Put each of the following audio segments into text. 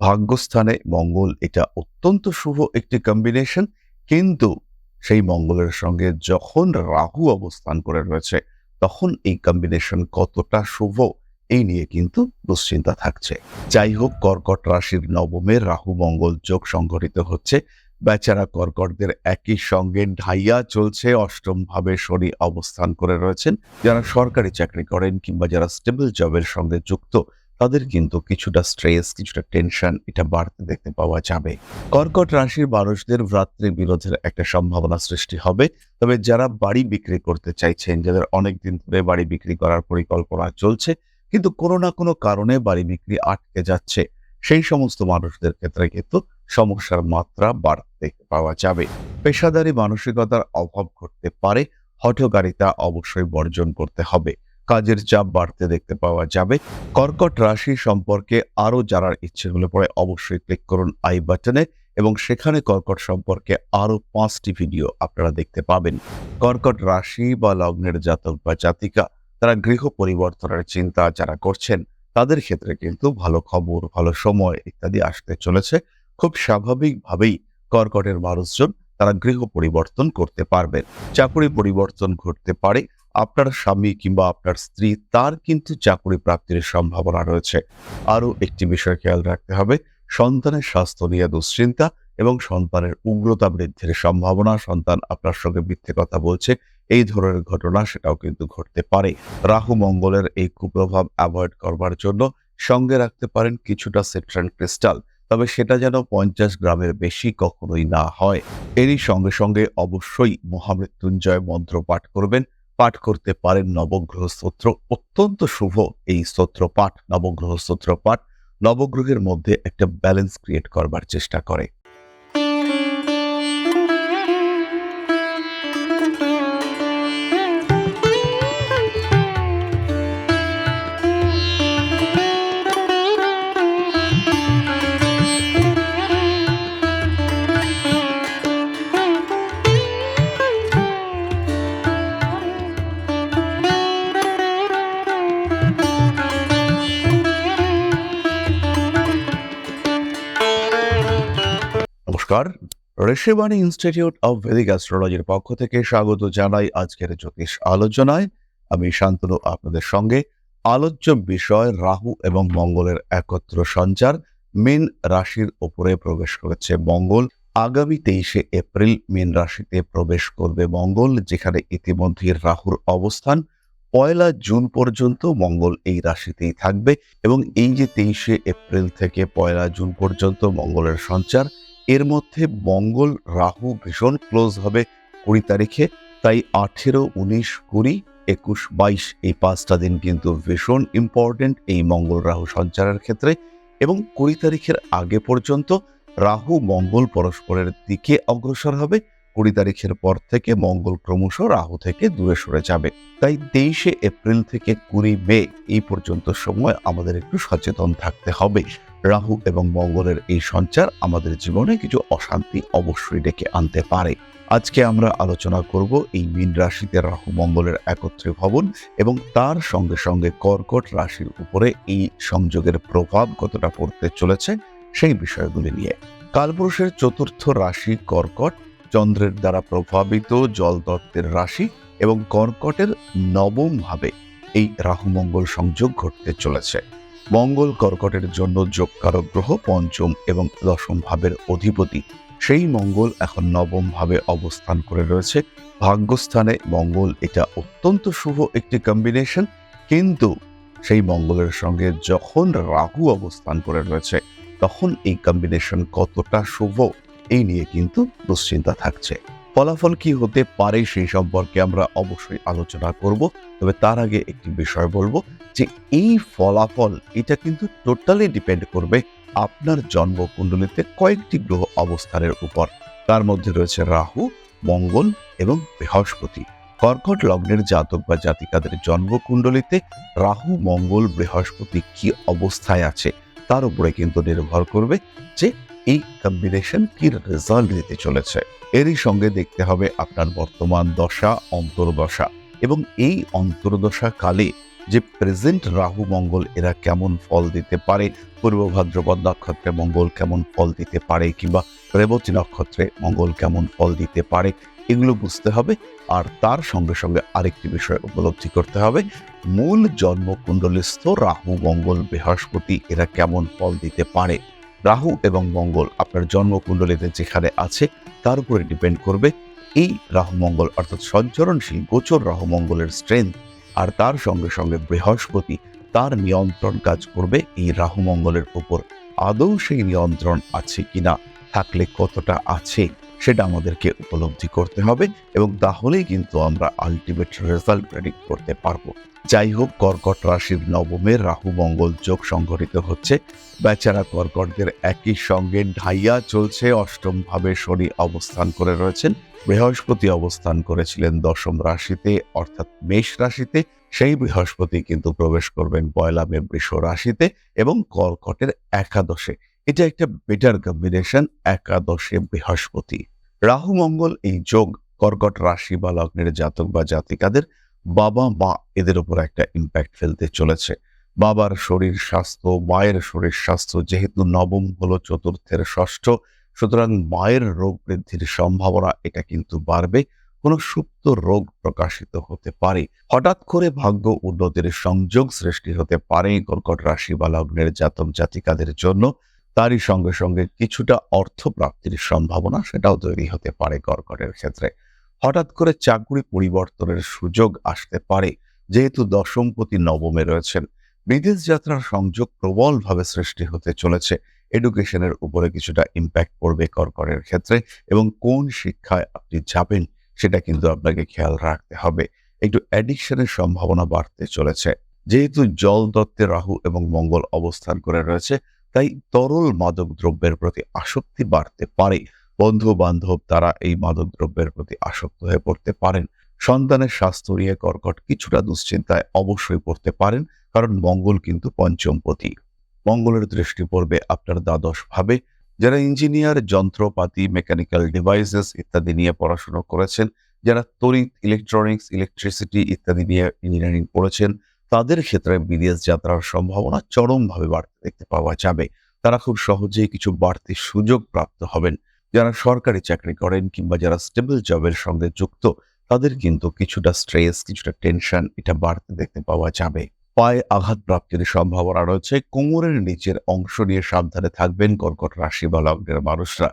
ভাগ্যস্থানে মঙ্গল এটা অত্যন্ত শুভ একটি কম্বিনেশন কিন্তু সেই মঙ্গলের সঙ্গে যখন রাহু অবস্থান করে রয়েছে, তখন এই কম্বিনেশন কতটা শুভ, এই নিয়ে কিন্তু দুশ্চিন্তা থাকছে। যাই হোক, কর্কট রাশির নবমে রাহু মঙ্গল যোগ সংঘটিত হচ্ছে। বেচারা কর্কটদের একই সঙ্গে ঢাইয়া চলছে অষ্টম ভাবে শনি অবস্থান করে রয়েছেন। যারা সরকারি চাকরি করেন কিংবা যারা স্টেবল জবের সঙ্গে যুক্ত তাদের কিন্তু কিছুটা স্ট্রেস কিছুটা টেনশন এটা বাড়তে দেখতে পাওয়া যাবে। কর্কট রাশির মানুষদের ভ্রাতৃ বিরোধের একটা সম্ভাবনা সৃষ্টি হবে। তবে যারা বাড়ি বিক্রি করতে চাইছেন, যাদের অনেক দিন ধরে বাড়ি বিক্রি করার পরিকল্পনা চলছে, কিন্তু কোনো না কোনো কারণে বাড়ি বিক্রি আটকে যাচ্ছে, সেই সমস্ত মানুষদের ক্ষেত্রে কিন্তু সমস্যার মাত্রা বাড়তে দেখতে পাওয়া যাবে। পেশাদারি মানসিকতার অভাব ঘটতে পারে, হঠকারিতা অবশ্যই বর্জন করতে হবে। কাজের চাপ বাড়তে দেখতে পাওয়া যাবে। কর্কট রাশি সম্পর্কে আরও জানার ইচ্ছে হলে পরে অবশ্যই ক্লিক করুন আই বাটনে এবং সেখানে কর্কট সম্পর্কে আরও পাঁচটি ভিডিও আপনারা দেখতে পাবেন। কর্কট রাশি বা লগ্নের জাতক বা জাতিকা, তারা গৃহ পরিবর্তনের চিন্তা যারা করছেন, তাদের ক্ষেত্রে কিন্তু ভালো খবর, ভালো সময় ইত্যাদি আসতে চলেছে। খুব স্বাভাবিকভাবেই কর্কটের মানুষজন তারা গৃহ পরিবর্তন করতে পারবেন। চাকরি পরিবর্তন ঘটতে পারে আপনার স্বামী কিংবা আপনার স্ত্রী, তার কিন্তু চাকরি প্রাপ্তির সম্ভাবনা রয়েছে। আরও একটি বিষয় খেয়াল রাখতে হবে, সন্তানের স্বাস্থ্য নিয়ে দুশ্চিন্তা এবং সন্তানের উগ্রতা বৃদ্ধির সম্ভাবনা, সন্তান আপনার সঙ্গে মিথ্যে কথা বলছে, এই ধরনের ঘটনা সেটাও কিন্তু ঘটতে পারে। রাহু মঙ্গলের এই কুপ্রভাব অ্যাভয়েড করবার জন্য সঙ্গে রাখতে পারেন কিছুটা সেট্রান ক্রিস্টাল, তবে সেটা যেন পঞ্চাশ গ্রামের বেশি কখনোই না হয়। এরই সঙ্গে সঙ্গে অবশ্যই মহামৃত্যুঞ্জয় মন্ত্র পাঠ করবেন পাঠ করতে পারেন নবগ্রহ স্তোত্র। অত্যন্ত শুভ এই স্তোত্র পাঠ, নবগ্রহ স্তোত্র পাঠ। নবগ্রহের মধ্যে একটা ব্যালেন্স ক্রিয়েট করবার চেষ্টা করে। ঋষিবাণী ইনস্টিটিউট অব ভেদিক অ্যাস্ট্রোলজির পক্ষ থেকে স্বাগত জানাই আজকের জ্যোতিষ আলোচনায়। আমি শান্তনু, আপনাদের সঙ্গে। আলোচ্য বিষয় রাহু এবং মঙ্গলের একত্র সঞ্চার। মীন রাশির ওপরে প্রবেশ করেছে মঙ্গল। আগামী তেইশে এপ্রিল মীন রাশিতে প্রবেশ করবে মঙ্গল, যেখানে ইতিমধ্যে রাহুর অবস্থান। পয়লা জুন পর্যন্ত মঙ্গল এই রাশিতেই থাকবে এবং এই যে তেইশে এপ্রিল থেকে পয়লা জুন পর্যন্ত মঙ্গলের সঞ্চার এর মধ্যে মঙ্গল রাহু ভীষণ ক্লোজ হবে কুড়ি তারিখে, তাই আঠেরো, উনিশ, কুড়ি, একুশ, বাইশ এই পাঁচটা দিন কিন্তু ভীষণ ইম্পর্টেন্ট এই মঙ্গল রাহু সঞ্চারের ক্ষেত্রে এবং কুড়ি তারিখের আগে পর্যন্ত রাহু মঙ্গল পরস্পরের দিকে অগ্রসর হবে। কুড়ি তারিখের পর থেকে মঙ্গল ক্রমশ রাহু থেকে দূরে সরে যাবে। তাই তেইশে এপ্রিল থেকে কুড়ি মে এই পর্যন্ত সময় আমাদের একটু সচেতন থাকতে হবে। রাহু এবং মঙ্গলের এই সঞ্চার আমাদের জীবনে কিছু অশান্তি অবশ্যই ডেকে আনতে পারে। আজকে আমরা আলোচনা করব এই মীন রাশিতে রাহু মঙ্গলের একত্রে ভবন এবং তার সঙ্গে সঙ্গে কর্কট রাশির উপরে এই সংযোগের প্রভাব কতটা পড়তে চলেছে সেই বিষয়গুলি নিয়ে। কালপুরুষের চতুর্থ রাশি কর্কট, চন্দ্রের দ্বারা প্রভাবিত জলতত্ত্বের রাশি এবং কর্কটের নবম ভাবে এই রাহুমঙ্গল সংযোগ ঘটতে চলেছে। মঙ্গল কর্কটের জন্য যোগকারক গ্রহ পঞ্চম এবং দশম ভাবের অধিপতি। সেই মঙ্গল এখন নবম ভাবে অবস্থান করে রয়েছে। ভাগ্যস্থানে মঙ্গল এটা অত্যন্ত শুভ একটি কম্বিনেশন কিন্তু সেই মঙ্গলের সঙ্গে যখন রাহু অবস্থান করে রয়েছে, তখন এই কম্বিনেশন কতটা শুভ, এই নিয়ে কিন্তু দুশ্চিন্তা থাকছে। ফলাফল কি হতে পারে সেই সম্পর্কে আমরা অবশ্যই আলোচনা করব। তবে তার আগে একটি বিষয় বলব যে এই ফলাফল, এটা কিন্তু টোটালি ডিপেন্ড করবে আপনার জন্মকুণ্ডলিতে কয়েকটি গ্রহ অবস্থানের উপর। তার মধ্যে রয়েছে রাহু, মঙ্গল এবং বৃহস্পতি। কর্কট লগ্নের জাতক বা জাতিকাদের জন্মকুণ্ডলিতে রাহু, মঙ্গল, বৃহস্পতি কি অবস্থায় আছে তার উপরে কিন্তু নির্ভর করবে যে এই কম্বিনেশন কি রেজাল্ট দিতে চলেছে। এরই সঙ্গে দেখতে হবে আপনার বর্তমান দশা, অন্তর্দশা এবং এই অন্তর্দশা কালে যে প্রেজেন্ট রাহু মঙ্গল, এরা কেমন ফল দিতে পারে? পূর্ব ভাদ্রপদ নক্ষত্রে মঙ্গল কেমন ফল দিতে পারে কিংবা রেবতী নক্ষত্রে মঙ্গল কেমন ফল দিতে পারে? এগুলো বুঝতে হবে। আর তার সঙ্গে সঙ্গে আরেকটি বিষয় উপলব্ধি করতে হবে। মূল জন্মকুণ্ডলিস্থ রাহু মঙ্গল বৃহস্পতি, এরা কেমন ফল দিতে পারে? রাহু এবং মঙ্গল আপনার জন্মকুণ্ডলিতে যেখানে আছে, তার উপরে ডিপেন্ড করবে এই রাহু মঙ্গল অর্থাৎ সঞ্চরণশীল, গোচর রাহু মঙ্গলের স্ট্রেংথ আর তার সঙ্গে সঙ্গে বৃহস্পতি তার নিয়ন্ত্রণ কাজ করবে এই রাহু মঙ্গলের উপর। আদৌ সেই নিয়ন্ত্রণ আছে কিনা, থাকলে কতটা আছে, সেটা আমাদেরকে উপলব্ধি করতে হবে এবং তাহলেই কিন্তু আমরা আলটিমেট রেজাল্ট প্রেডিক্ট করতে পারব। যাই হোক কর্কট রাশির নবমের রাহু মঙ্গল যোগ সংঘটিত হচ্ছে। বেচারা কর্কটদের একই সঙ্গে ঢাইয়া চলছে অষ্টম ভাবে শনি অবস্থান করে রয়েছেন। বৃহস্পতি অবস্থান করেছিলেন দশম রাশিতে, অর্থাৎ মেষ রাশিতে। সেই বৃহস্পতি কিন্তু প্রবেশ করবেন পয়লা মে বৃষ রাশিতে এবং কর্কটের একাদশে। এটা একটা বেটার কম্বিনেশন একাদশে বৃহস্পতি। রাহু মঙ্গল এই যোগ কর্কট রাশি বা লগ্নের জাতক বা জাতিকাদের বাবা, মা এদের উপর একটা ইম্প্যাক্ট ফেলতে চলেছে। বাবার শরীর স্বাস্থ্য, মায়ের শরীর স্বাস্থ্য যেহেতু নবম হলো, চতুর্থের ষষ্ঠ, সুতরাং মায়ের রোগ বৃদ্ধির সম্ভাবনা এটা কিন্তু বাড়বে। কোনো সুপ্ত রোগ প্রকাশিত হতে পারে। হঠাৎ করে ভাগ্য উন্নতির সংযোগ সৃষ্টি হতে পারে কর্কট রাশি বা লগ্নের জাতক জাতিকাদের জন্য। তারই সঙ্গে সঙ্গে কিছুটা অর্থ প্রাপ্তির সম্ভাবনা সেটাও তৈরি হতে পারে কর্কটের ক্ষেত্রে। হঠাৎ করে চাকরি পরিবর্তনের সুযোগ আসতে পারে, যেহেতু দশমপতি নবমে রয়েছেন। বিদেশ যাত্রার সংযোগ প্রবলভাবে সৃষ্টি হতে চলেছে। এডুকেশনের উপরে কিছুটা ইম্প্যাক্ট পড়বে কর্কটের ক্ষেত্রে এবং কোন শিক্ষায় আপনি যাবেন সেটা কিন্তু আপনাকে খেয়াল রাখতে হবে। একটু অ্যাডিকশনের সম্ভাবনা বাড়তে চলেছে। যেহেতু জল তত্ত্বে রাহু এবং মঙ্গল অবস্থান করে রয়েছে, তাই তরল মাদক দ্রব্যের প্রতি আসক্তি বাড়তে পারে। বন্ধু বান্ধব তারা এই মাদক দ্রব্যের প্রতি আসক্ত হয়ে পড়তে পারেন। সন্তানের স্বাস্থ্য নিয়ে কর্কট কিছুটা দুশ্চিন্তায় অবশ্যই পড়তে পারেন, কারণ মঙ্গল কিন্তু পঞ্চম পঞ্চমপতি মঙ্গলের দৃষ্টি পড়বে আপনার দ্বাদশ ভাবে যারা ইঞ্জিনিয়ার, যন্ত্রপাতি, মেকানিক্যাল ডিভাইসেস ইত্যাদি নিয়ে পড়াশোনা করেছেন, যারা তড়িৎ, ইলেকট্রনিক্স, ইলেকট্রিসিটি ইত্যাদি নিয়ে ইঞ্জিনিয়ারিং পড়েছেন, তাদের ক্ষেত্রে বিদেশ যাত্রার সম্ভাবনা চরমভাবে বাড়তে দেখতে পাওয়া যাবে। তারা খুব সহজেই কিছু বাড়তি সুযোগ প্রাপ্ত হবেন। যারা সরকারি চাকরি করেন কিংবা যারা স্টেবল জবের সঙ্গে যুক্ত, তাদের কিন্তু কিছুটা স্ট্রেস কিছুটা টেনশন এটা বাড়তে দেখতে পাওয়া যাবে। পায়ে আঘাত প্রাপ্তির সম্ভাবনা রয়েছে। কোমরের নিচের অংশ নিয়ে সাবধানে থাকবেন কর্কট রাশি বা লগ্নের মানুষরা।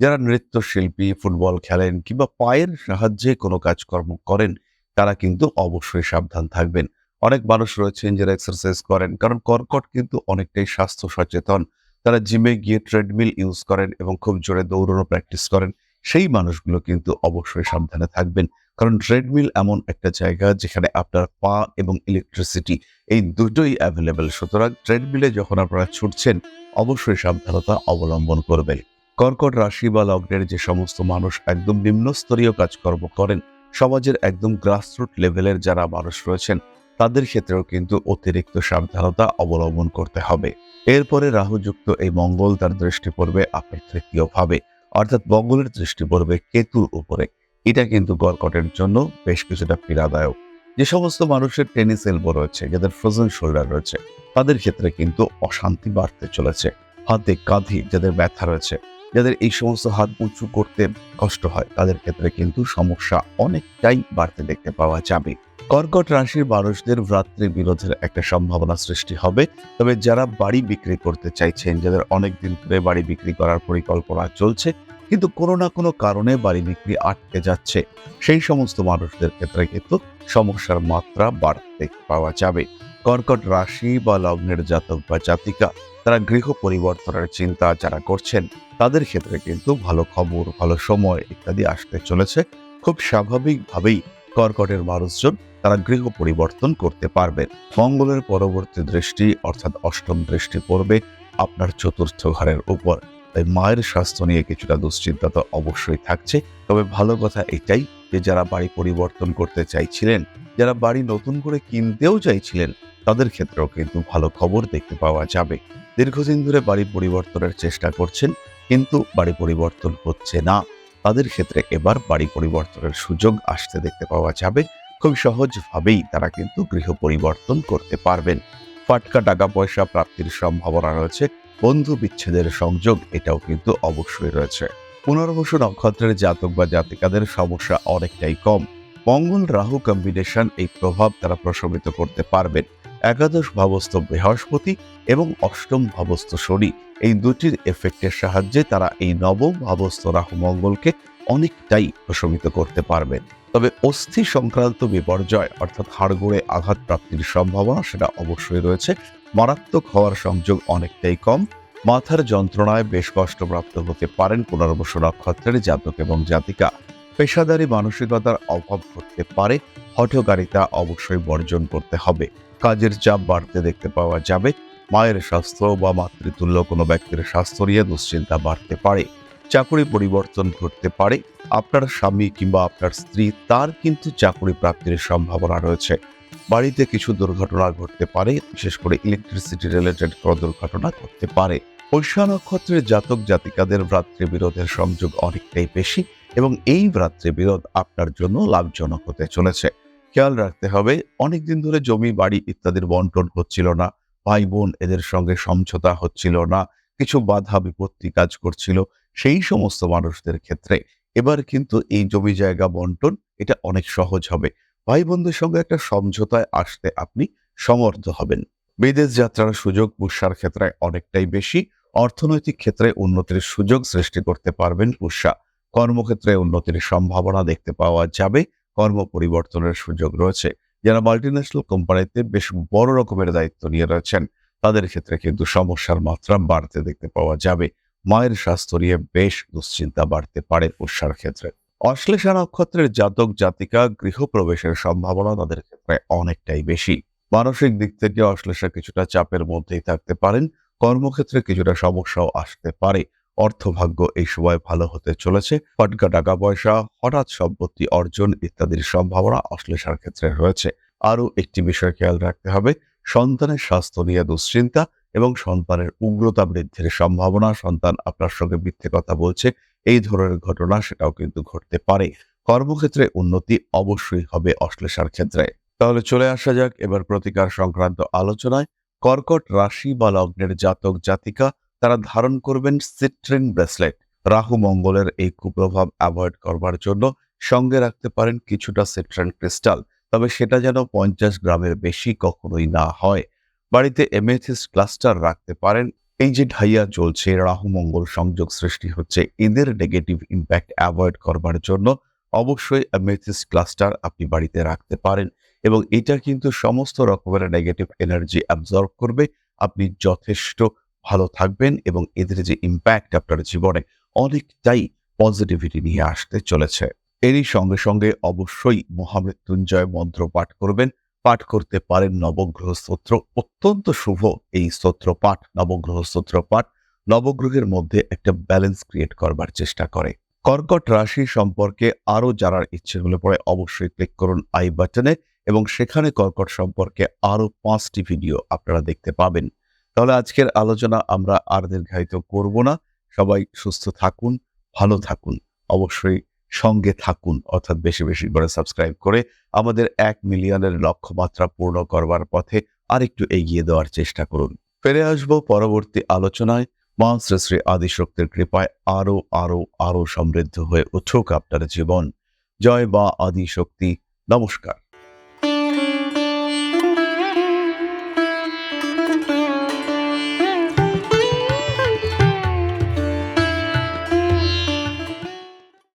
যারা নৃত্যশিল্পী, ফুটবল খেলেন কিংবা পায়ের সাহায্যে কোনো কাজকর্ম করেন, তারা কিন্তু অবশ্যই সাবধান থাকবেন। অনেক মানুষ রয়েছেন যারা এক্সারসাইজ করেন, কারণ কর্কট কিন্তু অনেকটাই স্বাস্থ্য সচেতন। তারা জিমে গিয়ে ট্রেডমিল ইউজ করেন এবং খুব জোরে দৌড়ানো প্র্যাকটিস করেন। সেই মানুষগুলো কিন্তু অবশ্যই সাবধানে থাকবেন। কারণ ট্রেডমিল এমন একটা জায়গা যেখানে আপনার পা এবং ইলেকট্রিসিটি এই দুটোই অ্যাভেলেবেল সুতরাং ট্রেডমিলে যখন আপনারা ছুটছেন, অবশ্যই সাবধানতা অবলম্বন করবেন। কর্কট রাশি বা লগ্নের যে সমস্ত মানুষ একদম নিম্নস্তরীয় কাজকর্ম করেন, সমাজের একদম গ্রাসরুট লেভেলের যারা মানুষ রয়েছেন তাদের ক্ষেত্রেও কিন্তু অতিরিক্ত সাবধানতা অবলম্বন করতে হবে। এরপরে রাহুযুক্ত এই মঙ্গল তার দৃষ্টি পড়বে আপনার তৃতীয় ভাবে অর্থাৎ মঙ্গলের দৃষ্টি পড়বে কেতুর উপরে। এটা কিন্তু কর্কটের জন্য বেশ কিছুটা পীড়াদায়ক। যে সমস্ত মানুষের টেনিস এলবো রয়েছে, যাদের ফ্রোজেন শোল্ডার রয়েছে, তাদের ক্ষেত্রে কিন্তু অশান্তি বাড়তে চলেছে। হাতে কাঁধে, যাদের ব্যথা রয়েছে, যাদের এই সমস্ত হাত উঁচু করতে কষ্ট হয়, তাদের ক্ষেত্রে কিন্তু সমস্যা অনেকটাই বাড়তে দেখতে পাওয়া যাবে। কর্কট রাশির মানুষদের ভ্রাতৃ বিরোধের একটা সম্ভাবনা সৃষ্টি হবে। তবে যারা বাড়ি বিক্রি করতে চাইছেন, যাদের অনেক দিন ধরে বাড়ি বিক্রি করার পরিকল্পনা চলছে, কিন্তু কোনো না কোনো কারণে বাড়ি বিক্রি আটকে যাচ্ছে, সেই সমস্ত মানুষদের ক্ষেত্রে কিন্তু সমস্যার মাত্রা বাড়তে পাওয়া যাবে। কর্কট রাশি বা লগ্নের জাতক বা জাতিকা, তারা গৃহ পরিবর্তনের চিন্তা যারা করছেন, তাদের ক্ষেত্রে কিন্তু ভালো খবর, ভালো সময় ইত্যাদি আসতে চলেছে। খুব স্বাভাবিকভাবেই কর্কটের মানুষজন তারা গৃহ পরিবর্তন করতে পারবেন মঙ্গলের পরবর্তী দৃষ্টি, অর্থাৎ অষ্টম দৃষ্টি পড়বে আপনার চতুর্থ ঘরের উপর। তাই মায়ের স্বাস্থ্য নিয়ে কিছুটা দুশ্চিন্তা তো অবশ্যই থাকছে। তবে ভালো কথা এটাই যে যারা বাড়ি পরিবর্তন করতে চাইছিলেন, যারা বাড়ি নতুন করে কিনতেও চাইছিলেন, তাদের ক্ষেত্রেও কিন্তু ভালো খবর দেখতে পাওয়া যাবে। দীর্ঘদিন ধরে বাড়ি পরিবর্তনের চেষ্টা করছেন, কিন্তু বাড়ি পরিবর্তন হচ্ছে না। তাদের ক্ষেত্রে এবার বাড়ি পরিবর্তনের সুযোগ আসতে দেখতে পাওয়া যাবে। খুব সহজভাবেই তারা কিন্তু গৃহ পরিবর্তন করতে পারবেন। ফাটকা টাকা পয়সা প্রাপ্তির সম্ভাবনা রয়েছে বন্ধু বিচ্ছেদের সংযোগ এটাও কিন্তু অবশ্যই রয়েছে। পুনর্বসু নক্ষত্রের জাতক বা জাতিকাদের সমস্যা অনেকটাই কম। মঙ্গল রাহু কম্বিনেশন এই প্রভাব তারা প্রশমিত করতে পারবেন। একাদশ ভাবস্থ বৃহস্পতি এবং অষ্টম ভাবস্থ শনি এই দুটির এফেক্টের সাহায্যে তারা এই নবম ভাবস্থ রাহু মঙ্গলকে অনেকটাই প্রশমিত করতে পারবেন। তবে অস্থি সংক্রান্ত বিপর্যয়, অর্থাৎ হাড়গোড়ে আঘাত প্রাপ্তির সম্ভাবনা, সেটা অবশ্যই রয়েছে। মারাত্মক হওয়ার সংযোগ অনেকটাই কম। মাথার যন্ত্রণায় বেশ কষ্টপ্রাপ্ত হতে পারেন পুনর্বসু নক্ষত্রের জাতক এবং জাতিকা। পেশাদারি মানসিকতার অভাব ঘটতে পারে হঠকারিতা অবশ্যই বর্জন করতে হবে। কাজের চাপ বাড়তে দেখতে পাওয়া যাবে। মায়ের স্বাস্থ্য বা মাতৃতুল্য কোনো ব্যক্তির স্বাস্থ্য নিয়ে দুশ্চিন্তা বাড়তে পারে। চাকরি পরিবর্তন ঘটতে পারে। আপনার স্বামী কিংবা আপনার স্ত্রী, তার কিন্তু চাকরি প্রাপ্তির সম্ভাবনা রয়েছে। বাড়িতে কিছু দুর্ঘটনা ঘটতে পারে, বিশেষ করে ইলেকট্রিসিটি রিলেটেড কোনো দুর্ঘটনা ঘটতে পারে। পৈশা নক্ষত্রের জাতক জাতিকাদের ভ্রাতৃ বিরোধের সংযোগ অনেকটাই বেশি এবং এই ভ্রাতৃ বিরোধ আপনার জন্য লাভজনক হতে চলেছে। খেয়াল রাখতে হবে, অনেকদিন ধরে জমি, বাড়ি ইত্যাদির বন্টন হচ্ছিল না ভাই বোন এদের সঙ্গে সমঝোতা হচ্ছিল না কিছু বাধা বিপত্তি কাজ করছিল সেই সমস্ত মানুষদের ক্ষেত্রে। এবার কিন্তু এই জমি জায়গা বন্টন, এটা অনেক সহজ হবে। ভাই বোনদের সঙ্গে একটা সমঝোতায় আসতে আপনি সমর্থ হবেন। বিদেশ যাত্রার সুযোগ পুষ্যার ক্ষেত্রে অনেকটাই বেশি, অর্থনৈতিক ক্ষেত্রে উন্নতির সুযোগ সৃষ্টি করতে পারবেন পুষ্যা কর্মক্ষেত্রে উন্নতির সম্ভাবনা দেখতে পাওয়া যাবে, কর্ম পরিবর্তনের সুযোগ রয়েছে। যারা মাল্টিন্যাশনাল কোম্পানিতে বেশ বড় রকমের দায়িত্ব নিয়ে রয়েছেন তাদের ক্ষেত্রে কিন্তু সমস্যার মাত্রা বাড়তে দেখতে পাওয়া যাবে। মায়ের স্বাস্থ্য নিয়ে বেশ দুশ্চিন্তা বাড়তে পারে পুষ্যার ক্ষেত্রে। অশ্লেষা নক্ষত্রের জাতক, জাতিকা গৃহপ্রবেশের সম্ভাবনা তাদের ক্ষেত্রে অনেকটাই বেশি। মানসিক দিক থেকে অশ্লেষা কিছুটা চাপের মধ্যেই থাকতে পারেন। কর্মক্ষেত্রে কিছুটা সমস্যাও আসতে পারে। অর্থভাগ্য এই সময় ভালো হতে চলেছে। ফটকা টাকা পয়সা, হঠাৎ সম্পত্তি অর্জন ইত্যাদির সম্ভাবনা অশ্লেষার ক্ষেত্রে রয়েছে। আরও একটি বিষয় খেয়াল রাখতে হবে সন্তানের স্বাস্থ্য নিয়ে দুশ্চিন্তা এবং সন্তানের উগ্রতা বৃদ্ধির সম্ভাবনা, সন্তান আপনার সঙ্গে মিথ্যে কথা বলছে, এই ধরনের ঘটনা সেটাও কিন্তু ঘটতে পারে। কর্মক্ষেত্রে উন্নতি অবশ্যই হবে অশ্লেষার ক্ষেত্রে। তাহলে চলে আসা যাক এবার প্রতিকার সংক্রান্ত আলোচনায়। কর্কট রাশি বা লগ্নের জাতক, জাতিকা তারা ধারণ করবেন সিট্রিন ব্রেসলেট। রাহু মঙ্গলের এই কুপ্রভাব অ্যাভয়েড করবার জন্য সঙ্গে রাখতে পারেন কিছুটা সিট্রেন ক্রিস্টাল। তবে সেটা যেন পঞ্চাশ গ্রামের বেশি কখনোই না হয়। বাড়িতে এমেথিস ক্লাস্টার রাখতে পারেন। এই যে ঢাইয়া চলছে, রাহু মঙ্গল সংযোগ সৃষ্টি হচ্ছে, এদের নেগেটিভ ইম্প্যাক্ট অ্যাভয়েড করবার জন্য অবশ্যই অ্যামেথিস ক্লাস্টার আপনি বাড়িতে রাখতে পারেন এবং এটা কিন্তু সমস্ত রকমের নেগেটিভ এনার্জি অ্যাবজর্ব করবে। আপনি যথেষ্ট ভালো থাকবেন এবং এদের যে ইম্প্যাক্ট আপনার জীবনে অনেকটাই পজিটিভিটি নিয়ে আসতে চলেছে। এরই সঙ্গে সঙ্গে অবশ্যই মহামৃত্যুঞ্জয় মন্ত্র পাঠ করবেন। পাঠ করতে পারেন নবগ্রহ স্তোত্র। অত্যন্ত শুভ এই স্তোত্র পাঠ, নবগ্রহ স্তোত্র পাঠ। নবগ্রহের মধ্যে একটা ব্যালেন্স ক্রিয়েট করবার চেষ্টা করে। কর্কট রাশি সম্পর্কে আরও জানার ইচ্ছে হলে পরে অবশ্যই ক্লিক করুন আই বাটনে এবং সেখানে কর্কট সম্পর্কে আরও পাঁচটি ভিডিও আপনারা দেখতে পাবেন। তাহলে আজকের আলোচনা আমরা আর দীর্ঘায়িত করব না। সবাই সুস্থ থাকুন, ভালো থাকুন। অবশ্যই সঙ্গে থাকুন, অর্থাৎ বেশি বেশি করে সাবস্ক্রাইব করে আমাদের এক মিলিয়নের লক্ষ্যমাত্রা পূর্ণ করবার পথে আরেকটু এগিয়ে দেওয়ার চেষ্টা করুন। ফিরে আসব পরবর্তী আলোচনায়। মা শ্রী শ্রী আদিশক্তির কৃপায় আরও আরও আরও সমৃদ্ধ হয়ে উঠুক আপনার জীবন। জয় বা আদিশক্তি। নমস্কার।